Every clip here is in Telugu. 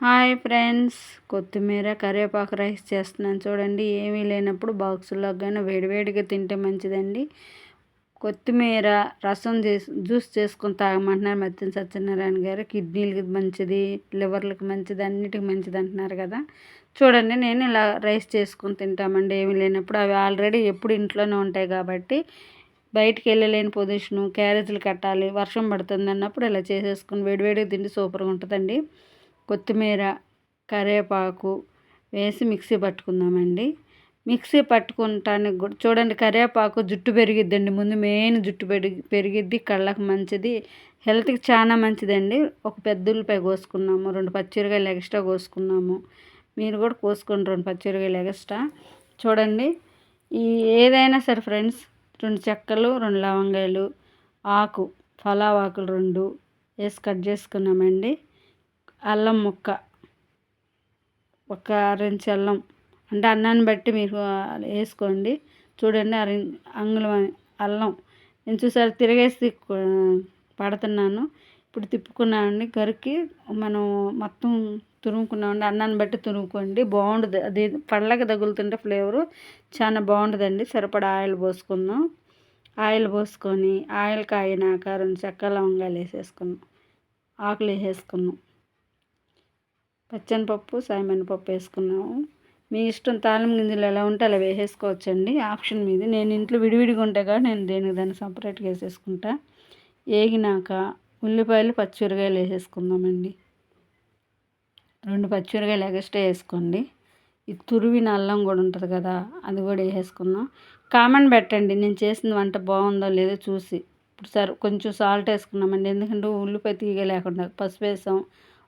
Hi friends. కొత్తిమీర కరివేపాకు రైస్ చేస్తున్నాను చూడండి. ఏమీ లేనప్పుడు బాక్సుల్లో కానీ వేడివేడిగా తింటే మంచిదండి. కొత్తిమీర రసం చేసి జ్యూస్ చేసుకొని తాగమంటున్నారు మధ్యన సత్యనారాయణ గారు. కిడ్నీలకి మంచిది లివర్లకు మంచిది అన్నిటికి మంచిది అంటున్నారు కదా. చూడండి నేను ఇలా రైస్ చేసుకొని తింటామండి. ఏమీ లేనప్పుడు అవి ఆల్రెడీ ఎప్పుడు ఇంట్లోనే ఉంటాయి కాబట్టి బయటికి వెళ్ళలేని పొజిషను క్యారేజీలు కట్టాలి వర్షం పడుతుంది అన్నప్పుడు ఇలా చేసేసుకుని వేడివేడిగా తిండి సూపర్గా ఉంటుందండి. కొత్తిమీర కరివేపాకు వేసి మిక్సీ పట్టుకుందామండి. మిక్సీ పట్టుకుంటానికి కూడా చూడండి కరివేపాకు జుట్టు పెరిగిద్దండి. ముందు మెయిన్ జుట్టు పెరిగి పెరిగిద్ది కళ్ళకు మంచిది హెల్త్కి చాలా మంచిదండి. ఒక పెద్ద ఉల్లిపాయ కోసుకున్నాము రెండు పచ్చిరకాయలు ఎక్స్ట్రా కోసుకున్నాము. మీరు కూడా కోసుకోండి రెండు పచ్చిమిరకాయలు ఎక్స్ట్రా. చూడండి ఈ ఏదైనా సరే ఫ్రెండ్స్ రెండు చెక్కలు రెండు లవంగాయలు ఆకు ఫలావాకులు రెండు వేసి కట్ చేసుకున్నామండి. అల్లం ముక్క. ఒక అరించి అల్లం. అంటే అన్నాన్ని బట్టి మీరు వేసుకోండి. చూడండి అర అంగుళం అల్లం. నేను చూసారు తిరగేసి పడుతున్నాను. ఇప్పుడు తిప్పుకున్నామండి గరికి మనం మొత్తం తురుముకున్నామండి అన్నాన్ని బట్టి తురుముకోండి. బాగుంటుంది అది పళ్ళకి తగులుతుంటే ఫ్లేవరు చాలా బాగుంటుందండి సరిపడా ఆయిల్ పోసుకుందాం. ఆయిల్ పోసుకొని ఆయిల్ కాయినాక రెండు చెక్క లవంగాలు వేసేసుకున్నాం ఆకులు వేసేసుకున్నాం పచ్చనిపప్పు సాయమినపప్పు వేసుకున్నాము. మీ ఇష్టం తాళం గింజలు ఎలా ఉంటే అలా వేసేసుకోవచ్చండి. ఆప్షన్ మీది. నేను ఇంట్లో విడివిడిగా ఉంటే కానీ నేను దేనికి దాన్ని సపరేట్గా వేసేసుకుంటా. వేగినాక ఉల్లిపాయలు పచ్చిమిరకాయలు వేసేసుకుందామండి. రెండు పచ్చిమిరకాయలు ఎగస్ట్రా వేసుకోండి. ఈ తురివిన అల్లం కూడా ఉంటుంది కదా అది కూడా వేసేసుకుందాం. కామెంట్ పెట్టండి. నేను చేసిన వంట బాగుందో లేదో చూసి. ఇప్పుడు సరే కొంచెం సాల్ట్ వేసుకున్నామండి. ఎందుకంటే ఉల్లిపాయ తీగ లేకుండా పసుపు వేసాం.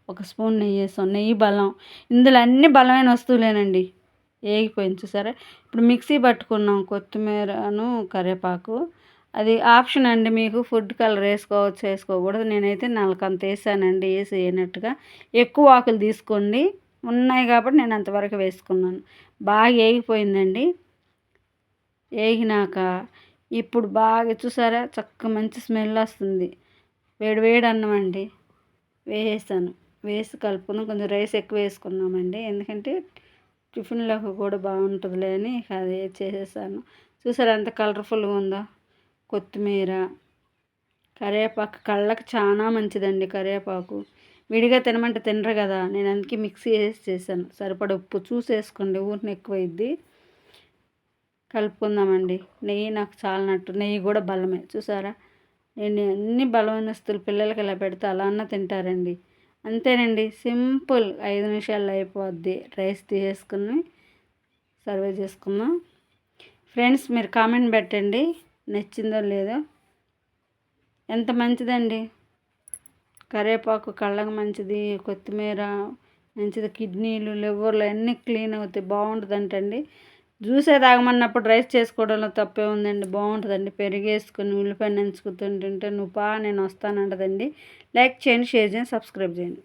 ఒక స్పూన్ నెయ్యి వేసాం నెయ్యి బలం. ఇందులో అన్ని బలమైన వస్తువులేనండి. వేగిపోయింది చూసారా? ఇప్పుడు మిక్సీ పట్టుకున్నాం కొత్తిమీరను కరివేపాకు. అది ఆప్షన్ అండి మీకు. ఫుడ్ కలర్ వేసుకోవచ్చు వేసుకోకూడదు. నేనైతే నలకంత వేసానండి వేసి వేయనట్టుగా. ఎక్కువ ఆకులు తీసుకోండి. ఉన్నాయి కాబట్టి నేను అంతవరకు వేసుకున్నాను. బాగా వేగిపోయిందండి వేగినాక ఇప్పుడు బాగా చూసారా? చక్క మంచి స్మెల్ వస్తుంది. వేడి వేడి అన్నం అండి. వేసేసాను వేసి కలుపుకున్నాం కొంచెం రైస్ ఎక్కువ వేసుకున్నామండి ఎందుకంటే టిఫిన్లోకి కూడా బాగుంటుందిలే అని అది చేసేసాను. చూసారా ఎంత కలర్ఫుల్గా ఉందో? కొత్తిమీర కరివేపాకు. కళ్ళకి చాలా మంచిదండి కరివేపాకు. విడిగా తినమంటే తినరు కదా. నేను అందుకే మిక్సీ వేసి చేశాను. సరిపడ ఉప్పు చూసి వేసుకోండి. ఊరిని ఎక్కువైద్ది. కలుపుకుందామండి. నెయ్యి నాకు చాలనట్టు నెయ్యి కూడా బలమే. చూసారా? నేను అన్ని బలమైన వస్తువులు పిల్లలకి ఇలా పెడితే అలా అన్న తింటారండి. అంతేనండి. సింపుల్ ఐదు నిమిషాల్లో అయిపోద్ది. రైస్ తీసేసుకుని సర్వ్ చేసుకుందాం. ఫ్రెండ్స్ మీరు కామెంట్ పెట్టండి. నచ్చిందో లేదో. ఎంత మంచిదండి? కరివేపాకు కళ్ళకు మంచిది కొత్తిమీర మంచిది కిడ్నీలు లివర్లు అన్నీ క్లీన్ అవుతాయి. బాగుంటుందంటండి. జ్యూసే తాగమన్నప్పుడు రైస్ చేసుకోవడంలో తప్పే ఉందండి. బాగుంటుందండి. పెరిగేసుకొని ఉల్లిపాయ నంచుకుతుంటుంటే నువ్వు పా నేను వస్తానంటదండి. లైక్ చేయండి షేర్ చేయండి సబ్స్క్రైబ్ చేయండి.